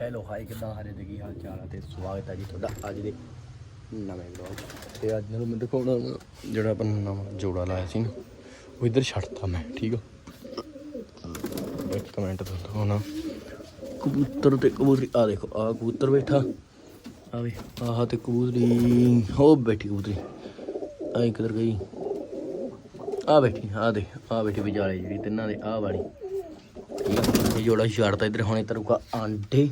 Hello hi ਕਿਦਾਂ ਹਰੇ ਦਗੀ ਹਾਲ ਚਾਲ ਹੈ ਤੇ ਸਵਾਗਤ ਹੈ ਜੀ ਤੁਹਾਡਾ ਅੱਜ ਦੇ ਨਵੇਂ ਵਲੌਗ ਤੇ ਅੱਜ ਨੂੰ ਮੈਂ ਦਿਖਾਉਣਾ ਜਿਹੜਾ ਆਪਾਂ ਨਵਾਂ ਜੋੜਾ ਲਾਇਆ ਸੀ ਨਾ, ਉਹ ਇੱਧਰ ਛੱਡਤਾ ਮੈਂ, ਠੀਕ ਆ? ਇੱਕ ਕਮੈਂਟ ਤੋਂ ਦਿਖਾਉਣਾ। ਕਬੂਤਰ ਤੇ ਕਬੂਤਰੀ ਆ ਦੇਖੋ ਆ ਕਬੂਤਰ ਬੈਠਾ। ਆ ਵੇ, ਆਹ ਤੇ ਕਬੂਤਰੀ ਹੋ ਬੈਠੀ ਕਬੂਤਰੀ। ਆ ਕਿਧਰ ਗਈ। ਆ ਬੈਠੀ ਆ ਦੇ ਆ ਬੈਠੀ ਵਿਚਾਲੇ ਜਿਹੜੀ ਤਿੰਨਾਂ ਦੇ ਆ ਵਾਲੀ। ਇਹ ਜੋੜਾ ਛੱਡਤਾ ਇੱਧਰ, ਹੁਣੇ ਇੱਧਰ ਰੁਕਾ ਆਂਡੇ।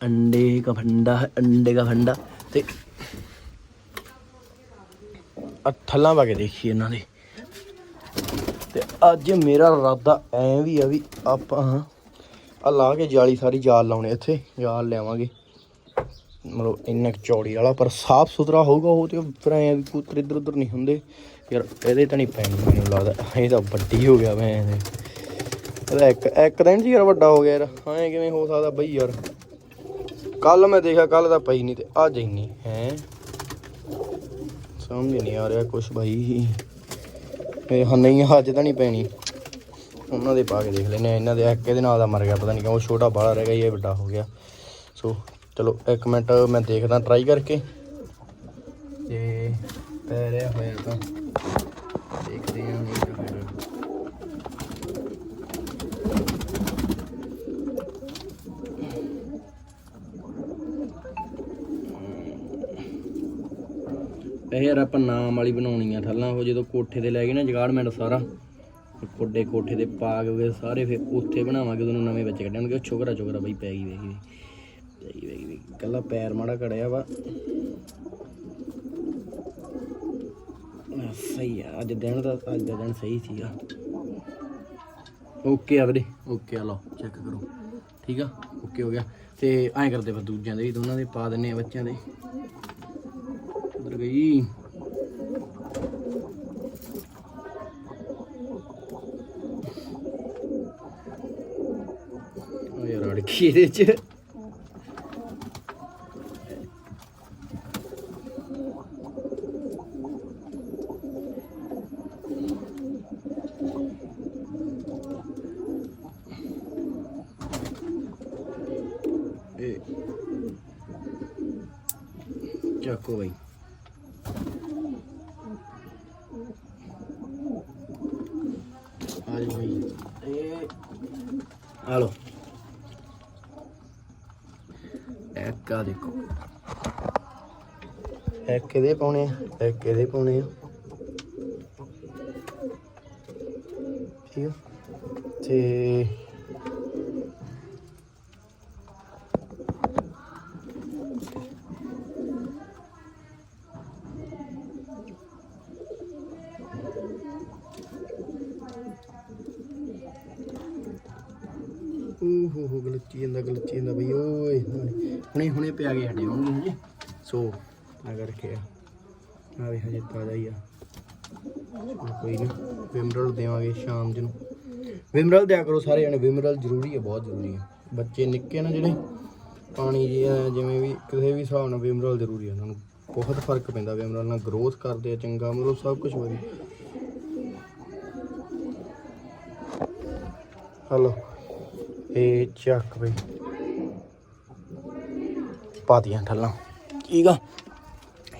अंडे अंडे का फंडा है अंडे का फंडा ਤੇ ਆ ਥੱਲਾਂ ਪਾ ਕੇ ਦੇਖੀਏ ਇਹਨਾਂ ਦੇ ਤੇ ਅੱਜ ਮੇਰਾ ਇਰਾਦਾ ਐ ਵੀ ਆ ਵੀ ਆਪਾਂ ਆ ਲਾ ਕੇ ਜਾਲੀ ਸਾਰੀ ਜਾਲ ਲਾਉਣੇ ਇੱਥੇ ਜਾਲ ਲਿਆਵਾਂਗੇ ਮਤਲਬ ਇੰਨਾ ਕੁ ਚੌੜੀ ਵਾਲਾ ਪਰ ਸਾਫ ਸੁਥਰਾ ਹੋਊਗਾ ਉਹ ਤੇ ਫਿਰ ਐ ਵੀ ਕੂਤਰ ਇੱਧਰ ਉੱਧਰ ਨਹੀਂ ਹੁੰਦੇ ਯਾਰ ਇਹਦੇ ਤਾਂ ਨਹੀਂ ਪੈਣੀ ਮੈਨੂੰ ਲੱਗਦਾ ਇਹ ਤਾਂ ਵੱਡੀ ਹੋ ਗਿਆ ਮੈਂ ਇਹਦੇ ਇਹਦਾ ਇੱਕ ਇੱਕ ਦਿਨ ਜੀ ਯਾਰ ਵੱਡਾ ਹੋ ਗਿਆ ਯਾਰ ਐਂ ਕਿਵੇਂ ਹੋ ਸਕਦਾ ਬਈ ਯਾਰ ਕੱਲ ਮੈਂ ਦੇਖਿਆ ਕੱਲ ਦਾ ਪਈ ਨਹੀਂ ਤੇ ਅੱਜ ਇੰਨੀ ਹੈ। ਸਮਝ ਨਹੀਂ ਆ ਰਿਹਾ ਕੁਛ ਬਾਈ। ਇਹ ਹਾਂ ਨਹੀਂ ਅੱਜ ਤਾਂ ਨਹੀਂ ਪੈਣੀ। ਉਹਨਾਂ ਦੇ ਪਾ ਕੇ ਦੇਖ ਲੈਨੇ ਆ, ਇਹਨਾਂ ਦੇ ਇੱਕ ਇਹਦੇ ਨਾਲ ਦਾ ਮਰ ਗਿਆ, ਪਤਾ ਨਹੀਂ ਕਿਉਂ ਛੋਟਾ ਬਾਹਲਾ ਰਹਿ ਗਿਆ, ਇਹ ਵੱਡਾ ਹੋ ਗਿਆ। ਸੋ ਚਲੋ, ਇੱਕ ਮਿੰਟ ਮੈਂ ਦੇਖਦਾ ਟਰਾਈ ਕਰਕੇ। ਤੇ ਪੈ ਰਿਹਾ ਹੋਇਆ ਤਾਂ ਦੇਖਦੇ ਹਾਂ ਨਹੀਂ ਤਾਂ ਫਿਰ ਇਹ ਯਾਰ ਆਪਾਂ ਨਾਮ ਵਾਲੀ ਬਣਾਉਣੀ ਆ ਥੱਲਾਂ, ਉਹ ਜਦੋਂ ਕੋਠੇ ਤੇ ਲੈ ਗਏ ਨਾ ਜਗਾੜਮੈਂਟ ਸਾਰਾ ਕੋਡੇ ਕੋਠੇ ਦੇ ਪਾ ਕੇ ਸਾਰੇ ਫਿਰ ਉੱਥੇ ਬਣਾਵਾਂਗੇ, ਉਹਨੂੰ ਨਵੇਂ ਬੱਚੇ ਕੱਢਣਗੇ ਉਹ ਛੋਕਰਾ ਛੋਕਰਾ ਬਈ ਪੈ ਗਈ ਵੇਖੀ ਪੈ ਗਈ ਵੇਖੀ ਵੇਖੀ ਕੱਲਾ ਪੈਰ ਮਾੜਾ ਕੜਿਆ ਵਾ। ਸਹੀ ਆ, ਅੱਜ ਦਿਨ ਦਾ, ਅੱਜ ਦਾ ਦਿਨ ਸਹੀ ਸੀਗਾ ਓਕੇ ਆ ਵੀਰੇ, ਓਕੇ ਆ, ਲਓ ਚੈੱਕ ਕਰੋ। ਠੀਕ ਆ? ਓਕੇ ਹੋ ਗਿਆ। ਤੇ ਐਂ ਕਰਦੇ ਫਿਰ ਦੂਜਿਆਂ ਦੇ ਵੀ, ਦੋਨਾਂ ਦੇ ਪਾ ਦਿੰਨੇ ਆ ਬੱਚਿਆਂ ਦੇ। ਉਧਰ ਗਈ ਉਹ ਯਾਰ ਅੜ ਗਈ ਇਹਦੇ ਚ ਇਹ ਚੱਕੋ ਬਈ ਆ ਜਾਓ ਬਈ ਇਹ ਆ ਲੋ ਇੱਕ ਆ ਦੇਖੋ ਇੱਕ ਇਹਦੇ ਪਾਉਣੇ ਆ ਇੱਕ ਇਹਦੇ ਪਾਉਣੇ ਆ ਠੀਕ ਆ ਤੇ ਓ ਹੋ ਹੋ ਗਲਤੀ ਜਾਂਦਾ ਗਲਤੀ ਜਾਂਦਾ ਬਈ, ਓਏ ਹੁਣੇ ਹੁਣੇ ਪਿਆ ਕੇ ਹਟੇ ਹੋਣਗੇ ਹਜੇ। ਸੋ, ਆ ਕਰਕੇ ਆ। ਵੀ ਹਜੇ ਤਾਜ਼ਾ ਹੀ ਆ। ਕੋਈ ਨਾ, ਵਿਮਰਲ ਦੇਵਾਂਗੇ ਸ਼ਾਮ ਨੂੰ। ਵਿਮਰਲ ਦਿਆ ਕਰੋ ਸਾਰੇ ਜਣੇ, ਵਿਮਰਲ ਜ਼ਰੂਰੀ ਹੈ ਬਹੁਤ ਜ਼ਰੂਰੀ ਹੈ ਬੱਚੇ ਨਿੱਕੇ ਨਾ ਜਿਹੜੇ, ਪਾਣੀ ਜੀ ਜਿਵੇਂ ਵੀ, ਕਿਸੇ ਵੀ ਹਿਸਾਬ ਨਾਲ ਵਿਮਰਲ ਜ਼ਰੂਰੀ ਹੈ ਉਹਨਾਂ ਨੂੰ ਬਹੁਤ ਫ਼ਰਕ ਪੈਂਦਾ ਵਿਮਰਲ ਨਾਲ। ਗਰੋਥ ਕਰਦੇ ਆ, ਚੰਗਾ ਮਤਲਬ ਸਭ ਕੁਝ ਵਧੀਆ। ਹਲੋ ਇਹ ਚੱਕ ਬਈ। ਪਾਤੀਆਂ ਠੱਲਾਂ। ਠੀਕ ਆ।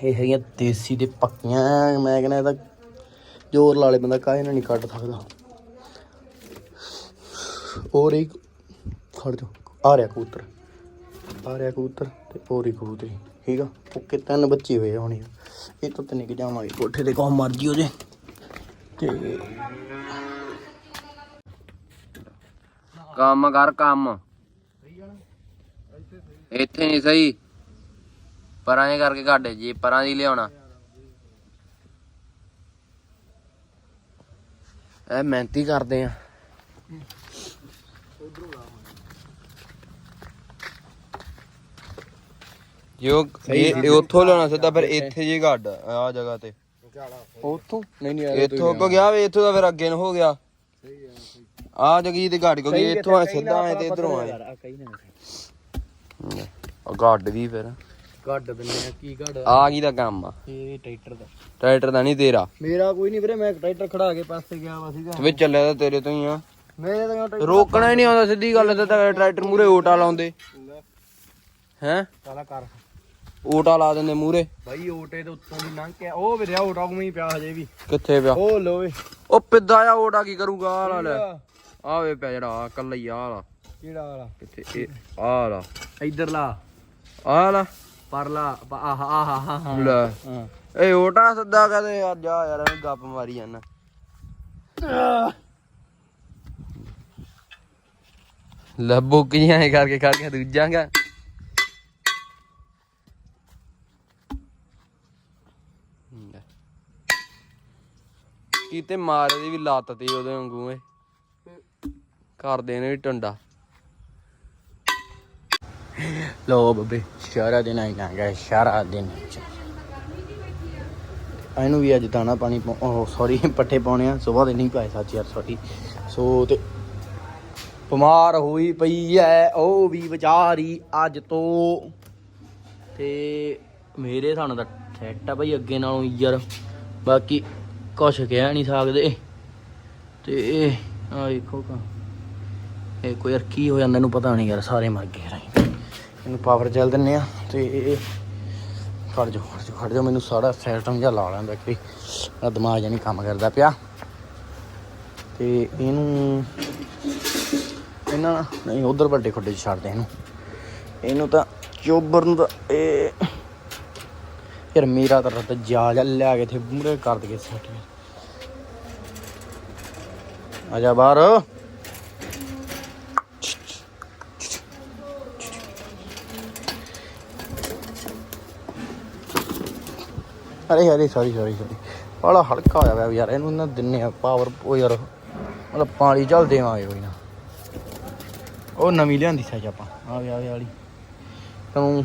ਇਹ ਹੈਗੀਆਂ ਦੇਸੀ ਤੇ ਪੱਕੀਆਂ, ਮੈਂ ਕਹਿੰਦਾ ਇਹਦਾ ਜ਼ੋਰ ਲਾਲੇ ਬੰਦਾ, ਕਾਹੇ ਨਾਲ ਨਹੀਂ ਕੱਢ ਸਕਦਾ। ਹੋਰ ਇੱਕ ਖੜ ਜਾ। ਆ ਰਿਹਾ ਕਬੂਤਰ। ਆ ਰਿਹਾ ਕਬੂਤਰ ਤੇ ਹੋਰ ਇੱਕ ਕਬੂਤਰੀ। ਠੀਕ ਆ? ਓਕੇ ਤਿੰਨ ਬੱਚੇ ਹੋਏ ਆ ਇਹ। ਤੋਂ ਤਿੰਨ ਕਿ ਜਾਵਾਂਗੇ। ਕੋਠੇ ਤੇ ਕੋ ਮਰਜ਼ੀ ਹੋ ਜੇ। ਤੇ ਕੰਮ ਕਰ ਕੰਮ। ਇੱਥੇ ਨਹੀਂ ਸਹੀ। ਪਰਾਂ ਦੇ ਕਰਕੇ ਕੱਢ ਜੀ ਪਰਾਂ ਦੀ ਲਿਆਉਣਾ। ਇਹ ਮਿਹਨਤੀ ਕਰਦੇ ਆ। ਜੋ ਇਹ ਇਹ ਉੱਥੋਂ ਲਿਆਉਣਾ ਸਿੱਧਾ ਫਿਰ ਇੱਥੇ ਜੀ ਕੱਢ ਆ ਜਗ੍ਹਾ ਤੇ। ਉੱਥੋਂ? ਨਹੀਂ ਨਹੀਂ ਇੱਥੋਂ ਕੋ ਗਿਆ ਵੇ ਇੱਥੋਂ ਦਾ ਫਿਰ ਅੱਗੇ ਨੂੰ ਹੋ ਗਿਆ। ਆ ਜਗੀ ਤੇ ਘਾਟ ਕਿਉਂਕਿ ਇੱਥੋਂ ਆ ਸਿੱਧਾ ਆਏ ਤੇ ਇਧਰੋਂ ਆਏ। ਆ ਨਾ ਘਾਟ ਦੀ ਫਿਰ। ਕੱਢ ਦਿੰਨੇ ਆ ਕੀ ਕੱਢ ਆ? ਕੀ ਦਾ ਕੰਮ ਆ? ਇਹ ਟਰੈਕਟਰ ਦਾ। ਟਰੈਕਟਰ ਦਾ ਨਹੀਂ ਤੇਰਾ। ਮੇਰਾ ਕੋਈ ਨਹੀਂ ਵੀਰੇ ਮੈਂ ਟਰੈਕਟਰ ਖੜਾ ਕੇ ਪਾਸੇ ਗਿਆ ਵਾ ਸੀਗਾ। ਵੇ ਚੱਲਿਆ ਤਾਂ ਤੇਰੇ ਤੋਂ ਹੀ ਆ। ਮੇਰੇ ਤਾਂ ਟਰੈਕਟਰ ਰੋਕਣਾ ਹੀ ਨਹੀਂ ਆਉਂਦਾ ਸਿੱਧੀ ਗੱਲ ਤੇ ਟਰੈਕਟਰ ਮੂਰੇ ਓਟਾ ਲਾਉਂਦੇ। ਹੈ? ਚੱਲ ਕਰ। ਓਟਾ ਲਾ ਦਿੰਦੇ ਮੂਰੇ ਬਾਈ ਓਟੇ ਦੇ ਉੱਤੋਂ ਦੀ ਲੰਘ ਕੇ ਉਹ ਵੀਰਿਆ ਓਟਾ ਉਵੇਂ ਹੀ ਪਿਆ ਹਜੇ ਵੀ। ਕਿੱਥੇ ਪਿਆ? ਉਹ ਲੋਵੇ ਉਹ ਪਿੱਦਾ ਆ ਓਟਾ ਕੀ ਕਰੂਗਾ ਆ ਲਾ ਲੈ ਆਵੇ ਪਿਆ ਜਿਹੜਾ ਆ ਕੱਲਾ ਹੀ ਆ ਲਾ ਕਿਹੜਾ ਵਾਲਾ? ਕਿੱਥੇ ਇਹ? ਆ ਲਾ ਇੱਧਰ ਲਾ। ਆ ਲਾ ਪਰਲਾ। ਆਹ ਆਹ ਲੈ। ਹਾਂ। ਏ ਓਟਾ ਸੱਦਾ ਕਦੇ ਅੱਜ ਆ ਯਾਰ ਐਵੇਂ ਗੱਪ ਮਾਰੀ ਜਾਂਦਾ। ਲੱਭੋ ਕਿਆਂ ਐ ਕਰਕੇ ਕਰਕੇ ਦੂਜਾਂਗਾ ਕੀਤੇ ਮਾਰੇ ਦੀ ਵੀ ਲੱਤ ਤੇ ਉਹਦੇ ਵਾਂਗੂ ਏ ਕਰਦੇ ਨੇ ਟੰਡਾ। ਲੋ ਬੱਬੇ ਸਾਰਾ ਦਿਨ ਆਈ ਨਾ ਗਿਆ ਸਾਰਾ ਦਿਨ ਇਹਨੂੰ ਵੀ ਅੱਜ ਦਾਣਾ ਪਾਣੀ ਉਹ ਸੌਰੀ ਪੱਠੇ ਪਾਉਣੇ ਆ, ਸਵੇਰ ਦੇ ਨਹੀਂ ਪਾਏ ਸੱਚ ਯਾਰ ਸੌਰੀ ਸੋ ਤੇ ਬਿਮਾਰ ਹੋਈ ਪਈ ਐ, ਉਹ ਵੀ ਵਿਚਾਰੀ ਅੱਜ ਤੋਂ। ਤੇ ਮੇਰੇ ਸਾਨੂੰ ਤਾਂ ਸੈੱਟ ਆ ਭਾਈ ਅੱਗੇ ਨਾਲੋਂ ਯਾਰ, ਬਾਕੀ ਕੁਛ ਕਹਿ ਨਹੀਂ ਸਕਦੇ। ਤੇ ਆ ਵੇਖੋ ਕਾ ਇਹ ਕੋਈ ਯਾਰ ਕੀ ਹੋ ਜਾਂਦਾ ਇਹਨੂੰ ਪਤਾ ਨਹੀਂ ਯਾਰ, ਸਾਰੇ ਮਰ ਗਏ ਰਾਈ ਇਹਨੂੰ ਪਾਵਰ ਜਲ ਦਿੰਨੇ ਆ ਤੇ ਇਹ ਖੜ ਜਾ ਖੜ ਜਾ ਖੜ ਜਾ ਮੈਨੂੰ ਸਾਰਾ ਸਿਸਟਮ ਜਿਹਾ ਲਾ ਲੈਂਦਾ ਕਿ ਮੇਰਾ ਦਿਮਾਗ ਜਾਨੀ ਕੰਮ ਕਰਦਾ ਪਿਆ। ਤੇ ਇਹਨੂੰ ਇਹਨਾਂ ਨਹੀਂ, ਉਧਰ ਵੱਡੇ ਖੁੱਡੇ 'ਚ ਛੱਡਦੇ ਇਹਨੂੰ। ਇਹਨੂੰ ਤਾਂ ਚੋਬਰ ਨੂੰ ਤਾਂ ਇਹ ਯਾਰ ਮੇਰਾ ਤਾਂ ਰੱਤ ਜਾ ਜਾ ਲਿਆ ਕੇ ਇੱਥੇ ਮੂਰੇ ਕਰ ਦਈਏ ਸੈਟ ਆ ਜਾ ਬਾਹਰ। ਅਰੇ ਅਰੇ ਸੌਰੀ ਸੌਰੀ ਸੌਰੀ ਬੜਾ ਹਲਕਾ ਹੋਇਆ ਵਾ ਯਾਰ, ਇਹਨੂੰ ਨਾ ਦਿੰਨੇ ਆ ਪਾਵਰ ਉਹ ਯਾਰ, ਮਤਲਬ ਪਾਣੀ ਚੱਲ ਦੇਵਾਂਗੇ ਕੋਈ ਨਾ। ਉਹ ਨਵੀਂ ਲਿਆਂਦੀ ਸਾਜ ਆਪਾਂ। ਆਵੇ ਆਵੇ ਵਾਲੀ। ਤਾਂ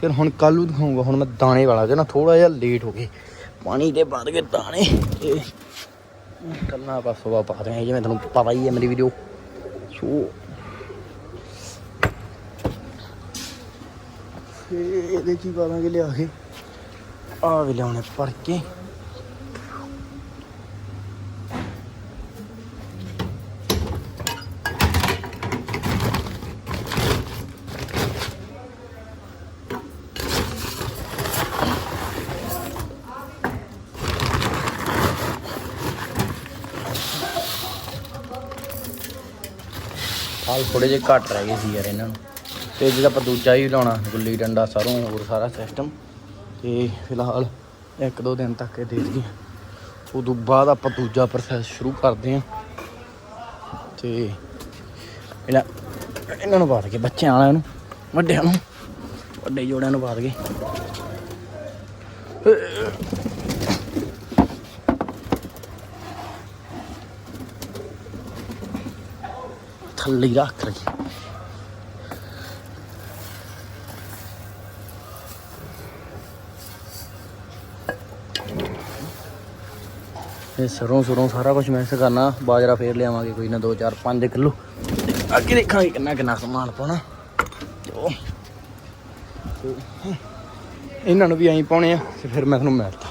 ਫਿਰ ਹੁਣ ਕੱਲ ਨੂੰ ਦਿਖਾਉਂਗਾ ਹੁਣ ਮੈਂ ਦਾਣੇ ਵਾਲਾ ਤੇ ਨਾ ਥੋੜਾ ਜਿਹਾ ਲੇਟ ਹੋ ਗਏ। ਪਾਣੀ ਦੇ ਬੰਦ ਕੇ ਦਾਣੇ। ਤੇ ਕੱਲ੍ਹ ਆਪਾਂ ਸੁਬਾ ਪਾ ਰਹੇ ਹਾਂ ਜਿਵੇਂ ਤੁਹਾਨੂੰ ਪਤਾ ਹੀ ਹੈ ਮੇਰੀ ਵੀਡੀਓ ਸੋ। ਇਹਦੇ ਕੀ ਪਾਵਾਂਗੇ ਲਿਆ ਕੇ। ਆ ਵੀ ਲਿਆਉਣੇ ਭਰ ਕੇ ਹਾਲ ਥੋੜੇ ਜਿਹੇ ਘੱਟ ਰਹਿ ਗਏ ਸੀ ਯਾਰ ਇਹਨਾਂ ਨੂੰ। ਤੇ ਜਿਹੜਾ ਆਪਾਂ ਦੂਜਾ ਹੀ ਲਾਉਣਾ, ਗੁੱਲੀ ਡੰਡਾ, ਸਰੋਂ, ਹੋਰ ਸਾਰਾ ਸਿਸਟਮ ਤੇ ਫਿਲਹਾਲ ਇੱਕ ਦੋ ਦਿਨ ਤੱਕ ਇਹ ਦੇ ਦਈਏ ਉਦੋਂ ਬਾਅਦ ਆਪਾਂ ਦੂਜਾ ਪ੍ਰੋਸੈਸ ਸ਼ੁਰੂ ਕਰਦੇ ਹਾਂ। ਤੇ ਇਹਨਾਂ ਇਹਨਾਂ ਨੂੰ ਬਾਤ ਕੇ, ਬੱਚਿਆਂ ਵਾਲਿਆਂ ਨੂੰ, ਵੱਡਿਆਂ ਨੂੰ, ਵੱਡੇ ਜੋੜਿਆਂ ਨੂੰ ਬਾਤ ਕੇ। ਥੱਲੇ ਰੱਖ ਲਈ ਇਹ ਸਰੋਂ ਸਰੋਂ ਸਾਰਾ ਕੁਝ ਮਿਕਸ ਕਰਨਾ। ਬਾਜਰਾ ਫੇਰ ਲਿਆਵਾਂਗੇ ਕੋਈ ਨਾ 2 4 5 ਕਿਲੋ। ਅੱਗੇ ਦੇਖਾਂਗੇ ਕਿੰਨਾ ਕਿੰਨਾ ਸਮਾਨ ਪਾਉਣਾ। ਉਹ। ਇਹਨਾਂ ਨੂੰ ਵੀ ਐਂ ਪਾਉਣੇ ਆ, ਤੇ ਫਿਰ ਮੈਂ ਤੁਹਾਨੂੰ ਮਿਲਦਾ।